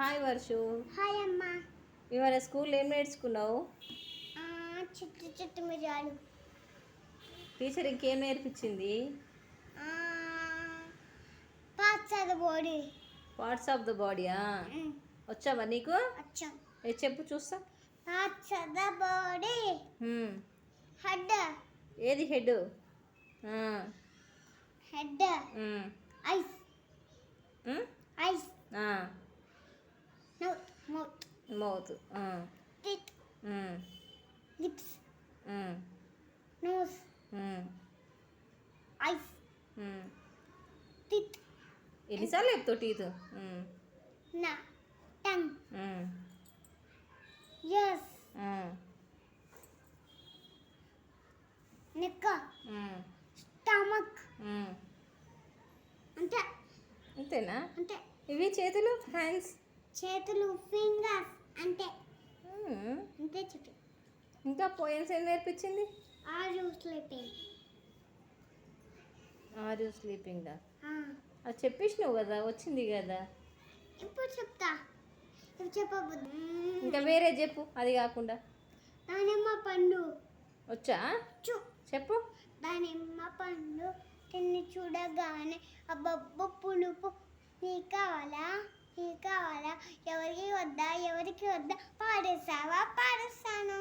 Hi Varshu. Hi అమ్మ. ఇవాళ స్కూల్లో ఏం నేర్చుకున్నావు? చుట్టు చుట్టు మిరియాలు. టీచర్ ఇంకేం నేర్పించింది? ఆ, పచ్చడి పొడి పార్ట్స్ ఆఫ్ ద బాడీయా? వచ్చావా నీకు? వచ్చాం. ఏ చెప్పు చూస్తా. పచ్చడి పొడి హ్మ్. హెడ్. ఏది head? Head. Eyes. Eyes. Mouth lips nose eyes teeth ఎన్నిసార్లు చెప్తావు టీత్ నా. టంగ్ ఎస్ నెక్ స్టమక్ అంటే అంతేనా? అంటే ఇవి చేతులు? హ్యాండ్స్ చేతులు ఫింగర్స్ అంటే అంతే చెప్పి. ఇంకా పోయిమ్స్ ఏం నేర్పించింది? Are you sleeping. Are you sleeping? అది చెప్పేసినావు కదా వచ్చింది కదా. ఇప్పుడు చెప్తా. ఇప్పుడు చెప్పబోద్దు ఇంకా వేరే చెప్పు అది కాకుండా. దానిమ్మ పండు. వచ్చా? చెప్పు. దానిమ్మ పండు తిని చూడగానే అబ్బబ్బ పులుపు. నీకు కావాలా? నీకు కావాలా? వద్దా? ఎవరికి వద్దా? పాడేస్తావా పాడేస్తాను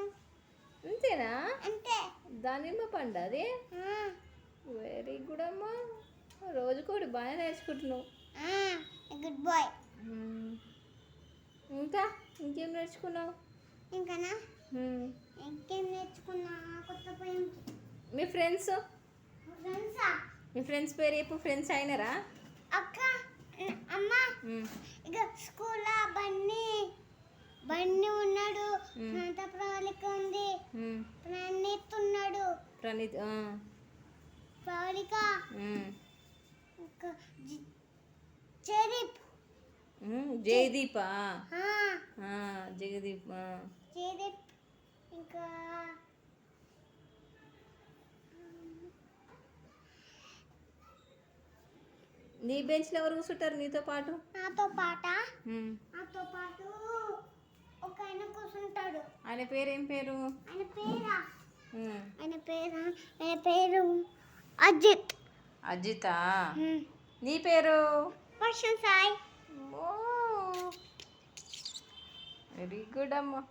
అంతేనా? అంతే. దానిమ్మ పండు అది? వెరీ గుడ్ అమ్మా. రోజు కూడా బాగా నేర్చుకుంటున్నావు. Good boy. ఇంకా? ఇంకేం నేర్చుకున్నావు? ఇంకానా. ఇంకేం నేర్చుకున్నా? కొత్త మీ ఫ్రెండ్స్? ఫ్రెండ్సా? మీ ఫ్రెండ్స్ పేరు చెప్పు. ఫ్రెండ్స్ అయినరా? అక్క అమ్మ. స్కూల్లో బన్నీ బన్నీ ఉన్నాడు. మ్మ్. శాంత ప్రవళిక ఉంది. ప్రణీత్ ఉన్నాడు. ప్రణీత్ జి- జయదీప్. జయదీపా జగదీప్. జయదీప్. ఇంకా నీ బెంచ్లో ఎవరు కూర్చుంటారు నీతో పాటు? నాతో పాట? మ్మ్. నాతో పాటు ఒక ఆయన కూర్చుంటాడు. ఆయన పేరు ఏం పేరు? ఆయన పేరా. ఆయన పేరు? ఆయన పేరు అజిత్. అజితా. నీ పేరు? వర్షం సాయి. వెరీ గుడ్ అమ్మా.